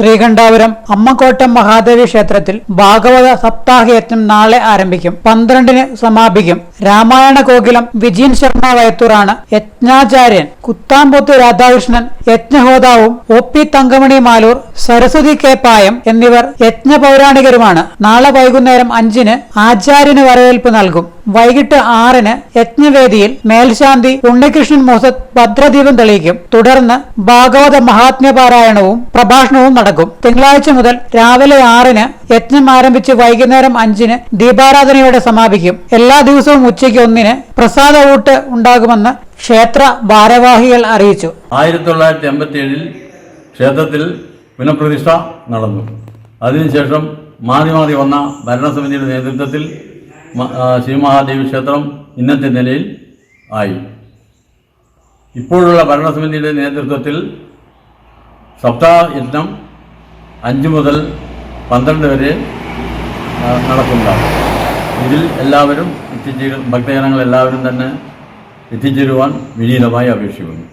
ശ്രീകണ്ഠാപുരം അമ്മക്കോട്ടം മഹാദേവി ക്ഷേത്രത്തിൽ ഭാഗവത സപ്താഹയജ്ഞം നാളെ ആരംഭിക്കും. പന്ത്രണ്ടിന് സമാപിക്കും. രാമായണ കോകിലം വിജയൻ ശർമ്മ വയത്തൂറാണ്. യജ്ഞാചാര്യൻ കുത്താമ്പൊത്ത് Radhakrishnan യജ്ഞഹോതാവും O P Thankamani Maloor Saraswathi K Payam എന്നിവർ യജ്ഞ പൗരാണികരുമാണ് നാളെ വൈകുന്നേരം അഞ്ചിന് ആചാര്യന് വരവേൽപ്പ് നൽകും. വൈകിട്ട് ആറിന് യജ്ഞവേദിയിൽ മേൽശാന്തി ഉണ്ണികൃഷ്ണൻ മോസത്ത് ഭദ്രദീപം തെളിയിക്കും. തുടർന്ന് ഭാഗവത മഹാത്മ്യപാരായണവും പ്രഭാഷണവും നടക്കും. തിങ്കളാഴ്ച മുതൽ രാവിലെ ആറിന് യജ്ഞം ആരംഭിച്ച് വൈകുന്നേരം അഞ്ചിന് ദീപാരാധനയോടെ സമാപിക്കും. എല്ലാ ദിവസവും ഉച്ചയ്ക്ക് ഒന്നിന് പ്രസാദ ഊട്ട് ഉണ്ടാകുമെന്ന് ക്ഷേത്ര ഭാരവാഹികൾ അറിയിച്ചു. ആയിരത്തി തൊള്ളായിരത്തി എൺപത്തി ഏഴിൽ ക്ഷേത്രത്തിൽ പുനഃപ്രതിഷ്ഠ നടന്നു. അതിനുശേഷം മാറി മാറി വന്ന ഭരണസമിതിയുടെ നേതൃത്വത്തിൽ ശ്രീമഹാദേവി ക്ഷേത്രം ഇന്നത്തെ നിലയിൽ ആയി. ഇപ്പോഴുള്ള ഭരണസമിതിയുടെ നേതൃത്വത്തിൽ സപ്താഹയജ്ഞം അഞ്ച് മുതൽ പന്ത്രണ്ട് വരെ നടക്കുന്നതാണ് ഇതിൽ എല്ലാവരും എത്തിച്ചേരും ഭക്തജനങ്ങൾ എല്ലാവരും തന്നെ എത്തിച്ചേരുവാൻ വിനീതമായി അപേക്ഷിക്കുന്നു